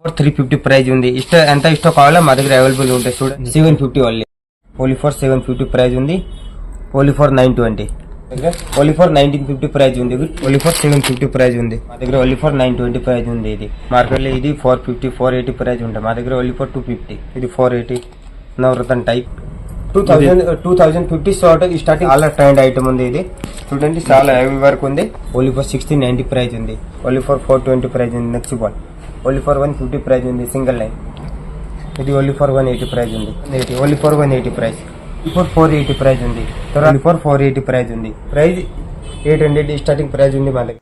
Four three fifty price ఉంది. ఇష్ట ఎంత ఇష్టం కావాలో మా దగ్గర అవైలబుల్ ఉంటాయి చూడండి. Seven fifty only. Only for seven fifty price ఉంది. Only for nine twenty. Only for nineteen fifty price ఉంది. Only for seven fifty price ఉంది. మా దగ్గర only for nine twenty price ఉంది ఇది. మార్కెట్లో ఇది four fifty four eighty price ఉంటుంది మా దగ్గర ఓన్లీ ఫోర్ టూ ఫిఫ్టీ. ఇది four eighty. Navratan type. Two thousand two thousand fifty short starting. చాలా ట్రెండ్ ఐటమ్ ఉంది ఇది. చూడండి చాలా హెవీ వర్క్ ఉంది. Only for sixteen ninety price ఉంది. Only for four twenty price ఉంది. Next ball. Only for one fifty price ఉంది single line ఇది only for one eighty price ఉంది. Eighty only for one eighty price. For four eighty price ఉంది. Only four eighty price ఉంది. Price eight hundred starting price ఉంది మళ్ళీ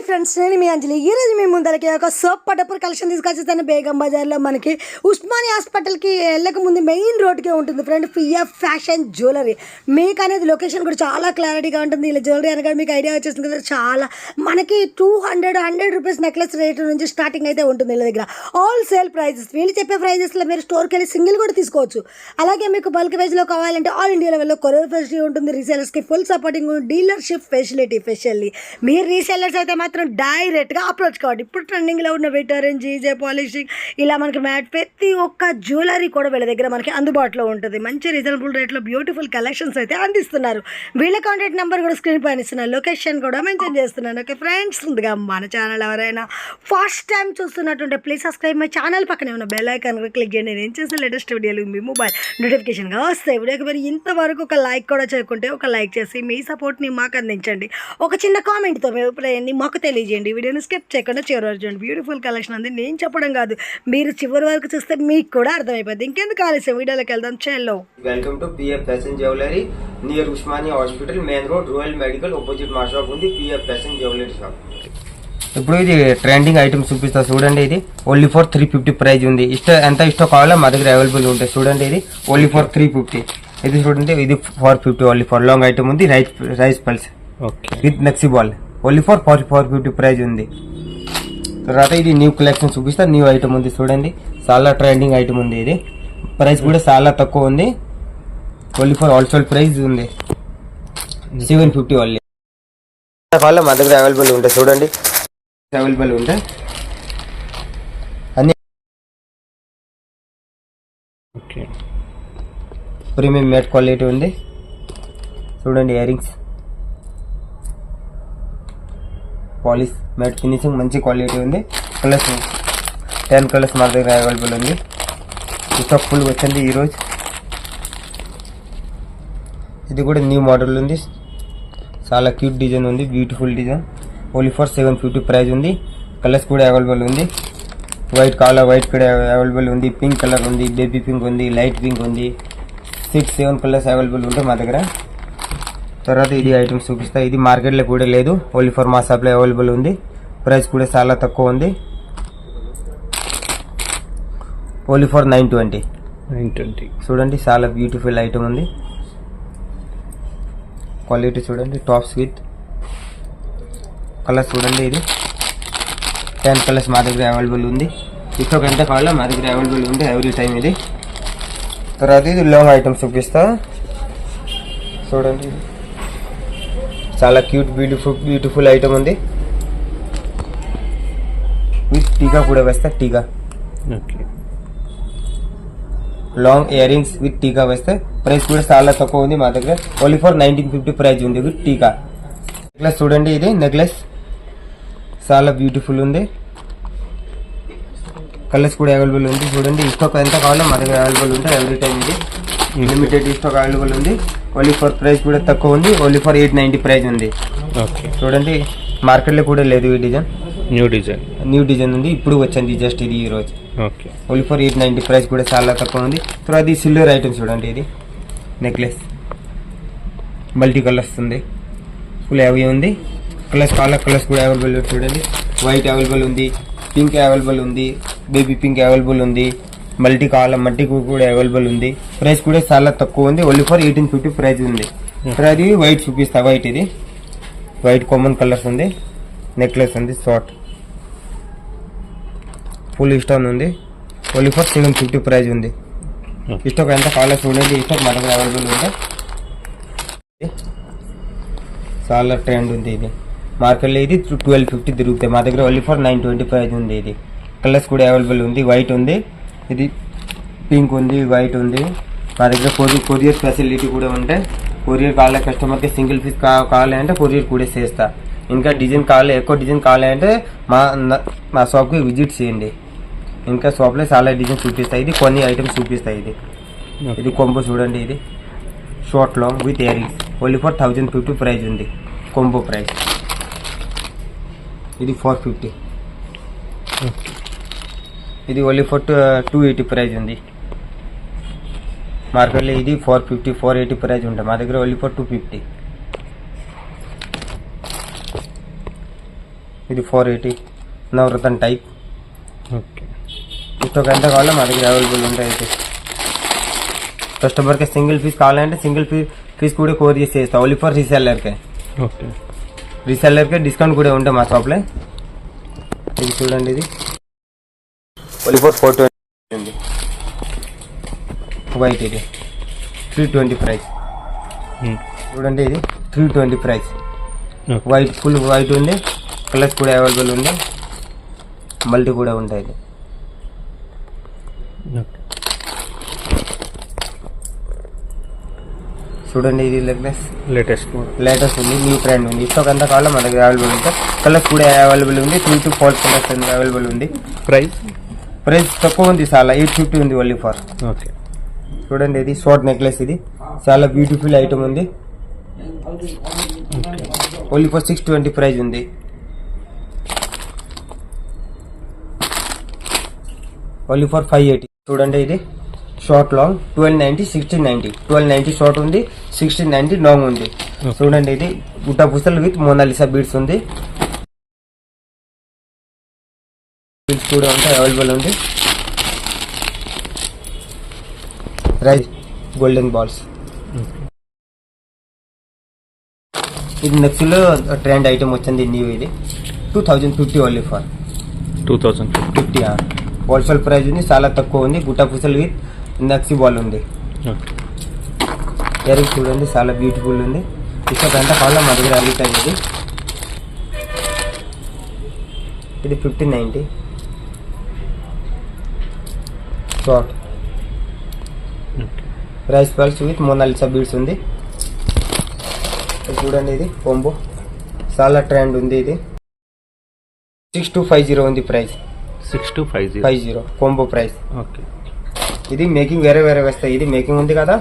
hi friends నేను మీ అంజలి. ఈరోజు మీ ముందరకి ఒక సోప్ పటపూర్ కలెక్షన్ తీసుకొచ్చేస్తాను బేగం బజార్లో మనకి ఉస్మాని హాస్పిటల్కి వెళ్ళక ముందు మెయిన్ రోడ్కే ఉంటుంది ఫ్రెండ్ ఫియా ఫ్యాషన్ జ్యువెలరీ. మీకు అనేది లొకేషన్ కూడా చాలా క్లారిటీగా ఉంటుంది. ఇలా జ్యువెలరీ అనగా మీకు ఐడియా వచ్చేసింది కదా చాలా. మనకి two hundred hundred rupees necklace rate నుంచి స్టార్టింగ్ అయితే ఉంటుంది వీళ్ళ దగ్గర. ఆల్ సేల్ ప్రైజెస్ వీళ్ళు చెప్పే ప్రైజెస్లో మీరు స్టోర్కి వెళ్ళి సింగిల్ కూడా తీసుకోవచ్చు. అలాగే మీకు బల్క్ వేజ్లో కావాలంటే ఆల్ ఇండియా లెవెల్లో కొరియర్ ఫెసిలిటీ ఉంటుంది. రీసేలర్స్కి full supporting dealership facility specially మీరు రీసేలర్స్ అయితే మాత్రం మాత్రం డైరెక్ట్గా అప్రోచ్ కావాలి ఇప్పుడు ట్రెండింగ్లో ఉన్న వెటరన్ జీజే పాలిషింగ్ ఇలా మనకి మ్యాట్ ప్రతి ఒక్క జ్యువెలరీ కూడా వీళ్ళ దగ్గర మనకి అందుబాటులో ఉంటుంది. మంచి రీజనబుల్ రేట్లో బ్యూటిఫుల్ కలెక్షన్స్ అయితే అందిస్తున్నారు. వీళ్ళ కాంటాక్ట్ నెంబర్ కూడా స్క్రీన్ పైన ఇస్తున్నాను లొకేషన్ కూడా మెన్షన్ చేస్తున్నాను. ఓకే ఫ్రెండ్స్ ముందుగా మన ఛానల్ ఎవరైనా ఫస్ట్ టైం చూస్తున్నట్టుంటే ప్లీజ్ సబ్స్క్రైబ్ మై ఛానల్ పక్కనే ఉన్న బెల్ ఐకాన్ కూడా క్లిక్ చేయండి. నేను చేసిన లేటెస్ట్ వీడియోలు మీ మొబైల్ నోటిఫికేషన్గా వస్తాయి. వీడియోకి మరి ఇంతవరకు ఒక లైక్ కూడా చేయకుంటే ఒక లైక్ చేసి మీ సపోర్ట్ని మాకు అందించండి. ఒక చిన్న కామెంట్తో మీ అభిప్రాయాన్ని మాకు తెలియజేయండి. వీడియోని స్కిప్ చేయకుండా చివరి వరకు చూడండి. బ్యూటిఫుల్ కలెక్షన్ అంది నేను చెప్పడం కాదు మీరు చివరి వరకు చూస్తే మీకు కూడా అర్థమైపోద్ది. ఇంకెందుకు ఆలస్యం? వీడియోలోకి వెళ్దాం. Hello welcome to PF fashion jewellery near Osmania hospital main road royal medical opposite మా షాప్ ఉంది. పిఎఫ్ ఫ్యాషన్ జ్యువెలరీ షాప్ ఇప్పుడు ఇది ట్రెండింగ్ ఐటమ్ చూపిస్తా. చూడండి ఇది. Only for three fifty price ఉంది. ఇష్ట ఎంత ఇష్టం కావాలో మా దగ్గర అవైలబుల్ ఉంటాయి చూడండి ఇది. ఓన్లీ ఫర్ త్రీ ఫిఫ్టీ ఇది చూడండి ఇది four fifty only for long item ఉంది. Rice rice pulse okay with నెక్సీ ball only for forty four fifty price ఉంది. తర్వాత ఇది న్యూ కలెక్షన్ చూపిస్తా న్యూ ఐటమ్ ఉంది చూడండి. చాలా ట్రెండింగ్ ఐటమ్ ఉంది ఇది. ప్రైస్ కూడా చాలా తక్కువ ఉంది. ఓన్లీ ఫర్ హోల్సేల్ ప్రైస్ ఉంది. Seven fifty only. కావాలో మా దగ్గర అవైలబుల్ ఉంటాయి చూడండి. అవైలబుల్ ఉంటాయి అన్ని ప్రీమియం మేట్ క్వాలిటీ ఉంది. చూడండి ear rings polish matte finishing మంచి క్వాలిటీ ఉంది. కలర్స్ టెన్ కలర్స్ మా దగ్గర అవైలబుల్ ఉంది. స్టాక్ ఫుల్ వచ్చింది ఈరోజు. ఇది కూడా న్యూ మోడల్ ఉంది. చాలా క్యూట్ డిజైన్ ఉంది beautiful design only for seven fifty price ఉంది. కలర్స్ కూడా అవైలబుల్ ఉంది. వైట్ కాలర్ వైట్ కూడా అవైలబుల్ ఉంది. పింక్ కలర్ ఉంది బేబీ పింక్ ఉంది లైట్ పింక్ ఉంది. సిక్స్ సెవెన్ కలర్స్ అవైలబుల్ ఉంటాయి మా దగ్గర. తర్వాత ఇది ఐటమ్స్ చూపిస్తా. ఇది మార్కెట్లో కూడా లేదు. ఓన్లీ ఫర్ మా షాప్లో అవైలబుల్ ఉంది. ప్రైస్ కూడా చాలా తక్కువ ఉంది. Only for nine twenty. Nine twenty. చూడండి చాలా బ్యూటిఫుల్ ఐటమ్ ఉంది. క్వాలిటీ చూడండి టాప్స్ విత్ కలర్స్ చూడండి ఇది. టెన్ కలర్స్ మా దగ్గర అవైలబుల్ ఉంది. ఇప్పుడు ఎంత కావాలో మా దగ్గర అవైలబుల్ ఉంది ఎవ్రీ టైం ఇది. తర్వాత ఇది లాంగ్ ఐటమ్స్ చూపిస్తా. చూడండి. చాలా క్యూట్ బ్యూటిఫుల్ బ్యూటిఫుల్ ఐటమ్ ఉంది. విత్ టీకా కూడా వేస్తా టీకా. లాంగ్ ఇయర్ రింగ్స్ విత్ టీకా వేస్తే ప్రైస్ కూడా చాలా తక్కువ ఉంది మా దగ్గర. Only for nineteen fifty price ఉంది విత్ టీకా. నెక్లెస్ చూడండి ఇది నెక్లెస్ చాలా బ్యూటిఫుల్ ఉంది. కలర్స్ కూడా అవైలబుల్ ఉంది. చూడండి స్టాక్ ఎంత కావాలో మా దగ్గర అవైలబుల్ ఉంటుంది ఎవ్రీ టైం ఇది. లిమిటెడ్ స్టాక్ అవైలబుల్ ఉంది. ఓన్లీ ఫర్ ప్రైస్ కూడా తక్కువ ఉంది. Only for eight ninety price ఉంది. ఓకే. చూడండి మార్కెట్లో కూడా లేదు ఈ design. New design. New design ఉంది. ఇప్పుడు వచ్చింది జస్ట్ ఇది ఈ రోజు okay. Only for eight ninety price కూడా చాలా తక్కువ ఉంది. తర్వాత ఇది సిల్వర్ ఐటమ్ చూడండి ఇది. నెక్లెస్. మల్టీ కలర్స్ ఉంది. ఫుల్ అవి ఉంది. కలర్స్ కలర్ కలర్స్ కూడా అవైలబుల్ చూడండి. వైట్ అవైలబుల్ ఉంది. పింక్ అవైలబుల్ ఉంది. బేబీ పింక్ అవైలబుల్ ఉంది. మల్టీ కాలం మల్టీ కూడా అవైలబుల్ ఉంది. ప్రైస్ కూడా చాలా తక్కువ ఉంది. Only for eighteen fifty price ఉంది. ఇది వైట్ చూపిస్తా వైట్ ఇది. వైట్ కామన్ కలర్స్ ఉంది. నెక్లెస్ ఉంది షార్ట్ ఫుల్ ఇష్టం ఉంది. Only for seven fifty price ఉంది. ఇష్టం ఎంత కావాలో చూడండి. ఇష్టం మన దగ్గర అవైలబుల్ ఉంది. చాలా ట్రెండ్ ఉంది ఇది. మార్కెట్లో ఇది ట్వెల్వ్ ఫిఫ్టీ తిరుగుతాయి. మా దగ్గర only for nine twenty price ఉంది ఇది. కలర్స్ కూడా అవైలబుల్ ఉంది. వైట్ ఉంది. ఇది పింక్ ఉంది వైట్ ఉంది. మా దగ్గర కొరియర్ కొరియర్ ఫెసిలిటీ కూడా ఉంటాయి కొరియర్ కావాలి కస్టమర్కి సింగిల్ పీస్ కావాలి అంటే కొరియర్ కూడా చేస్తా. ఇంకా డిజైన్ కావాలి ఎక్కువ డిజైన్ కావాలి అంటే మా మా షాప్కి విజిట్ చేయండి. ఇంకా షాప్లో చాలా డిజైన్ చూపిస్తాయి ఇది కొన్ని ఐటమ్స్ చూపిస్తాయి ఇది. ఇది కొంబో చూడండి ఇది. Short long with earrings only for thousand fifty price ఉంది. కొంబో ప్రైస్ ఇది ఫోర్ ఫిఫ్టీ ఇది only for two eighty price ఉంది మార్కెట్లో ఇది four fifty four eighty price ఉంటుంది మా దగ్గర ఓన్లీ ఫర్ టూ ఫిఫ్టీ ఇది four eighty Navratan type okay. ఇష్టం ఎంత కావాలో మా దగ్గర అవైలబుల్ ఉంటాయి అయితే. కస్టమర్కి సింగిల్ పీస్ కావాలంటే సింగిల్ పీస్ పీస్ కూడా కోర్ చేసి చేస్తాం ఓన్లీ ఫర్ రీసెల్లర్కే ఓకే. రీసెల్లర్కి డిస్కౌంట్ కూడా ఉంటుంది మా షాప్లో ఇది చూడండి ఇది. ఓన్లీ ఫర్ ఫోర్ ట్వంటీ ఉంది వైట్ ఇది త్రీ ట్వంటీ ప్రైస్ చూడండి ఇది. Three twenty price white full white ఉంది. కలర్స్ కూడా అవైలబుల్ ఉంది. మల్టీ కూడా ఉంటాయి ఇది. ఓకే చూడండి ఇది నెక్లెస్ లేటెస్ట్ లేటెస్ట్ ఉంది. న్యూ ట్రెండ్ ఉంది. ఇష్టం అంతా కావాలి మన దగ్గర అవైలబుల్ ఉంటాయి. కలర్స్ కూడా అవైలబుల్ ఉంది. Three to four colours available ఉంది. ప్రైస్ ప్రైస్ తక్కువ ఉంది చాలా. ఎయిట్ ఫిఫ్టీ ఉంది ఓన్లీ ఫర్ ఓకే చూడండి ఇది షార్ట్ నెక్లెస్ ఇది. చాలా బ్యూటిఫుల్ ఐటమ్ ఉంది. Only for six twenty price ఉంది. ఓన్లీ ఫర్ ఫైవ్ ఎయిటీ చూడండి ఇది. Short long twelve ninety sixteen ninety twelve ninety short ఉంది సిక్స్టీన్ నైన్టీ లాంగ్ ఉంది. చూడండి ఇది. గుట్ట పుస్తలు విత్ మోనాలిసా బీడ్స్ ఉంది. బీడ్స్ కూడా ఉంటాయి అవైలబుల్ ఉంది రైస్ గోల్డెన్ బాల్స్ ఇది నెక్స్ట్లో ట్రెండ్ ఐటమ్ వచ్చింది న్యూ ఇది. Two thousand fifty only for two thousand fifty wholesale price ఉంది చాలా తక్కువ ఉంది. గుట్ట పుసలు విత్ నక్సీ బాల్ ఉంది. ఓకే ఇయరింగ్ చూడండి చాలా బ్యూటిఫుల్ ఉంది. ఇష్టం ఎంత కావాలో మా దగ్గర అడుగుతాయి ఇది ఇది fifteen ninety short rice pearls with Monalisa beads ఉంది. చూడండి ఇది కొంబో. చాలా ట్రెండ్ ఉంది ఇది. సిక్స్ టూ ఫైవ్ జీరో ఉంది price. Six two five zero five zero combo price. Okay. ఇది మేకింగ్ వేరే వేరే వస్తాయి. ఇది మేకింగ్ ఉంది కదా?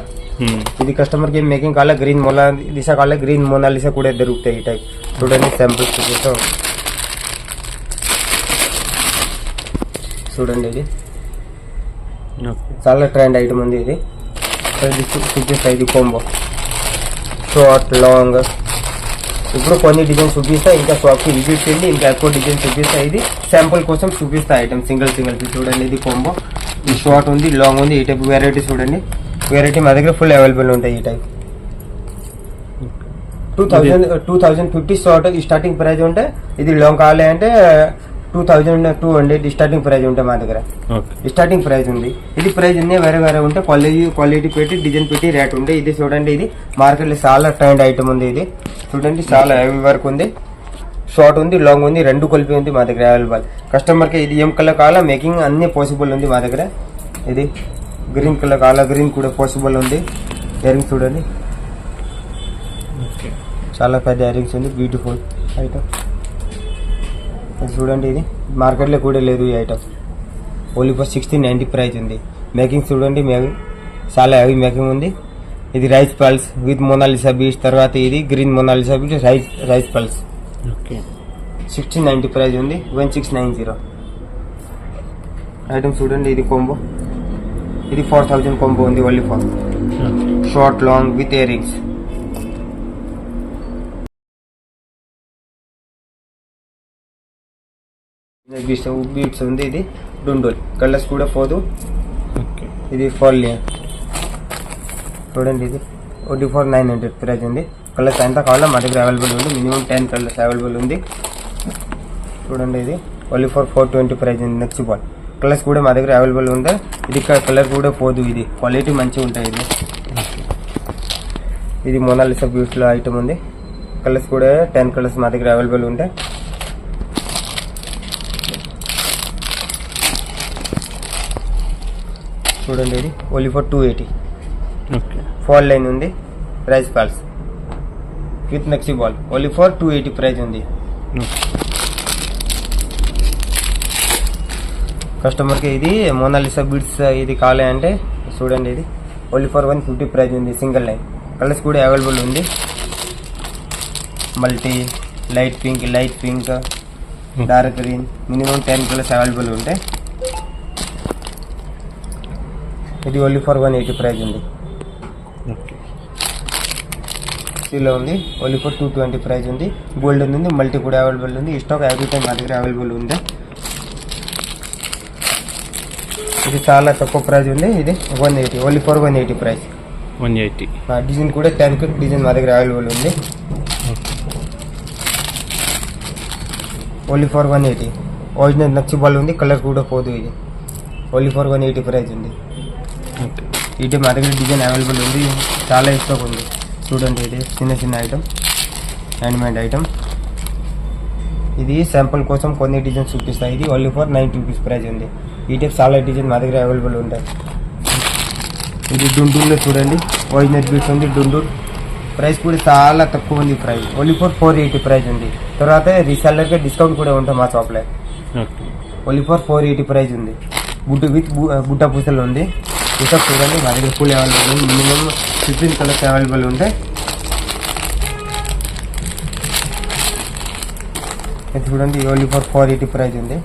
ఇది కస్టమర్కి మేకింగ్ కావాలా గ్రీన్ మొనాలిసా కావాలా గ్రీన్ మొనాలిసా కూడా దొరుకుతాయి ఈ టైప్ చూడండి శాంపుల్స్ చూపిస్తాం. చూడండి ఇది. చాలా ట్రెండ్ ఐటమ్ ఉంది ఇది. చూపిస్తా ఇది కోంబో షార్ట్ లాంగ్ ఇప్పుడు కొన్ని డిజైన్ చూపిస్తా ఇంకా షాప్కి విజిట్ చేయండి ఇంకా ఎక్కువ డిజైన్ చూపిస్తా. ఇది శాంపుల్ కోసం చూపిస్తా ఐటమ్ సింగిల్ సింగిల్ చూడండి ఇది కోంబో ఈ షార్ట్ ఉంది లాంగ్ ఉంది ఈ టైప్ వెరైటీ చూడండి. వెరైటీ మా దగ్గర ఫుల్ అవైలబుల్ ఉంటాయి ఈ type two thousand two thousand fifty short starting price ఉంటే ఇది లాంగ్ కావాలి అంటే two thousand two hundred starting price ఉంటాయి మా దగ్గర. స్టార్టింగ్ ప్రైస్ ఉంది. ఇది ప్రైస్ ఉంది వేరే వేరే ఉంటే క్వాలిటీ క్వాలిటీ పెట్టి డిజైన్ పెట్టి రేట్ ఉంది ఇది చూడండి ఇది మార్కెట్లో చాలా ట్రెండ్ ఐటమ్ ఉంది ఇది. చూడండి చాలా హెవీ వర్క్ ఉంది. షార్ట్ ఉంది లాంగ్ ఉంది రెండు కలిపి ఉంది మా దగ్గర అవైలబుల్ కస్టమర్కి ఇది ఏం కలర్ కావాలా? మేకింగ్ అన్ని పాసిబుల్ ఉంది మా దగ్గర. ఇది గ్రీన్ కలర్ కావాలా? గ్రీన్ కూడా పాసిబుల్ ఉంది. ఇయరింగ్ చూడండి. చాలా పెద్ద ఇయరింగ్స్ ఉంది. బ్యూటిఫుల్ ఐటమ్ ఇది చూడండి ఇది. మార్కెట్లో కూడా లేదు ఈ item only for sixteen ninety price ఉంది. మేకింగ్ చూడండి మేకింగ్ చాలా హెవీ మేకింగ్ ఉంది. ఇది rice pearls with Monalisa beads తర్వాత ఇది green Monalisa beads rice rice pearls okay sixteen ninety price ఉంది. One six nine zero item చూడండి ఇది కొంబో ఇది ఫోర్ థౌజండ్ కొంబో ఉంది only for short long with earrings beads ఉంది ఇది. డుండోల్. Colours కూడా పోదు. ఇది ఫోర్లియా చూడండి ఇది. ఓటీ ఫోర్ నైన్ హండ్రెడ్ ప్రైస్ ఉంది. కలర్స్ ఎంత కావాలో మా దగ్గర అవైలబుల్ ఉంది. మినిమం టెన్ కలర్స్ అవైలబుల్ ఉంది. చూడండి ఇది. Only for four twenty price ఉంది. Next ball. కలర్స్ కూడా మా దగ్గర అవైలబుల్ ఉంది. ఇది కలర్ కూడా పోదు ఇది. క్వాలిటీ మంచిగా ఉంటాయి ఇది. ఇది మొనాలిసా బ్యూట్లో ఐటమ్ ఉంది. కలర్స్ కూడా టెన్ కలర్స్ మా దగ్గర అవైలబుల్ ఉంటాయి చూడండి ఇది. Only for two eighty okay. Pearl line ఉంది. Rice pearls with నెక్సీ ball only for two eighty price ఉంది. కస్టమర్కి ఇది మోనాలిసా బిడ్స్ ఇది కాలే అంటే చూడండి ఇది. Only for one fifty price ఉంది సింగిల్ లైన్ కలర్స్ కూడా అవైలబుల్ ఉంది. Multi light pink light pink dark green minimum ten colours available ఉంటాయి ఇది only for one eighty price ఉంది. ఇలా ఉంది. Only for two twenty price ఉంది. గోల్డ్ ఉంది. మల్టీ కూడా అవైలబుల్ ఉంది. ఈ స్టాక్ ఎవ్రీ టైం మా దగ్గర అవైలబుల్ ఉంది ఇది చాలా తక్కువ ప్రైస్ ఉంది. ఇది one eighty only for one eighty price one eighty design కూడా టెన్కి డిజైన్ మా దగ్గర అవైలబుల్ ఉంది. Only for one eighty original నచ్చి బాల్ ఉంది. కలర్ కూడా పోదు ఇది. Only for one eighty price ఉంది. ఇది మా దగ్గర డిజైన్ అవైలబుల్ ఉంది. చాలా స్టాక్ ఉంది. చూడండి ఇది. చిన్న చిన్న ఐటమ్ హ్యాండ్మేడ్ ఐటమ్ ఇది శాంపుల్ కోసం కొన్ని డిజైన్స్ చూపిస్తాయి. ఇది only for ninety rupees price ఉంది. ఈ టైప్ చాలా డిజైన్ మా దగ్గర అవైలబుల్ ఉంటాయి. ఇది డుండూర్లో చూడండి. ఒరిజినల్ బీట్స్ ఉంది డుండూర్. ప్రైస్ కూడా చాలా తక్కువ ఉంది price only for four eighty price ఉంది. తర్వాత రీసెల్లర్కి డిస్కౌంట్ కూడా ఉంటుంది మా షాప్లో only for four eighty price ఉంది. బుట్టు విత్ బుట్ట పూసలు ఉంది. ఇంకా చూడండి మా దగ్గర ఫుల్ అవైలబుల్ ఉంది మినిమం ఫిఫ్టీన్ కలర్స్ అవైలబుల్ ఉంటాయి ఇది చూడండి only for four eighty price ఉంది.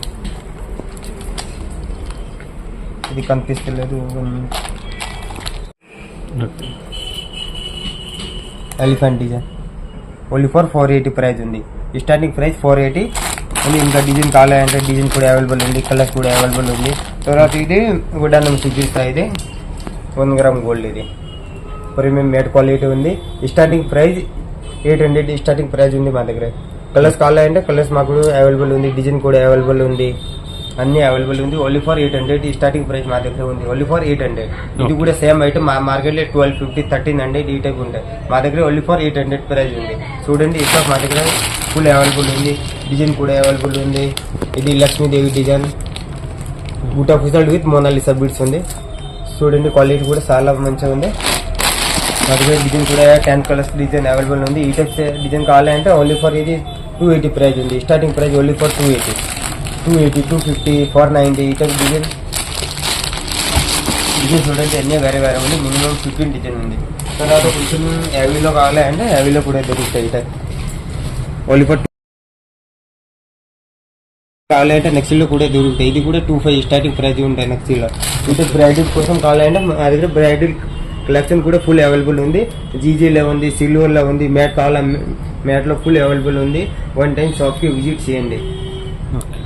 ఇది కనిపిస్తలేదు. Elephant design. Only for four eighty price ఉంది. Starting price four eighty. Only ఇంకా డిజైన్ కావాలంటే డిజైన్ కూడా అవైలబుల్ ఉంది కలర్స్ కూడా అవైలబుల్ ఉంది. తర్వాత ఇది గుడ్డానం చూపిస్తా ఇది వన్ గ్రామ్ గోల్డ్ ఇది. ప్రీమియం మేడ్ క్వాలిటీ ఉంది. Starting price eight hundred starting price ఉంది మా దగ్గర. కలర్స్ కావాలంటే కలర్స్ మాకు అవైలబుల్ ఉంది డిజైన్ కూడా అవైలబుల్ ఉంది. అన్ని అవైలబుల్ ఉంది. Only for eight hundred starting price మా దగ్గర ఉంది. ఓన్లీ ఫర్ ఎయిట్ హండ్రెడ్ ఇది కూడా సేమ్ ఐటమ్ మా మార్కెట్లో ట్వెల్వ్ ఫిఫ్టీ థర్టీన్ హండ్రెడ్ ఈ టైప్ ఉంటాయి మా దగ్గర only for eight hundred price ఉంది. చూడండి స్టాక్ మా దగ్గర ఫుల్ అవైలబుల్ ఉంది. డిజైన్ కూడా అవైలబుల్ ఉంది. ఇది లక్ష్మీదేవి డిజైన్. బూట్ ఆఫ్ రిజల్ట్ విత్ మోనాలిసా బీడ్స్ ఉంది. చూడండి క్వాలిటీ కూడా చాలా మంచిగా ఉంది. మా డిజైన్ కూడా టెన్ కలర్స్ డిజైన్ అవైలబుల్ ఉంది. ఈ టైప్ డిజైన్ కావాలంటే ఓన్లీ ఫర్ ఇది టూ ఎయిటీ ప్రైజ్ ఉంది. Starting price only for two eighty two eighty two fifty four ninety ఈ టైప్ డిజైన్. డిజైన్ చూడండి అన్నీ వేరే వేరే ఉంది. మినిమం ఫిఫ్టీన్ డిజైన్ ఉంది. తర్వాత కొంచెం హెవీలో కావాలంటే హెవీలో కూడా దొరుకుతాయి ఈ టైప్ ఓన్లీ ఫర్ కావాలంటే నెక్స్ట్లో కూడా దొరుకుతాయి. ఇది కూడా టూ ఫైవ్ స్టార్టింగ్ ప్రైస్ ఉంటాయి నెక్స్ట్లో ఇంకా బ్రైడల్ కోసం కావాలంటే మా దగ్గర బ్రైడల్ కలెక్షన్ కూడా ఫుల్ అవైలబుల్ ఉంది. జీజీలో ఉంది సిల్వర్లో ఉంది మ్యాట్ కావాలా మ్యాట్లో ఫుల్ అవైలబుల్ ఉంది. వన్ టైం షాప్కి విజిట్ చేయండి. ఓకే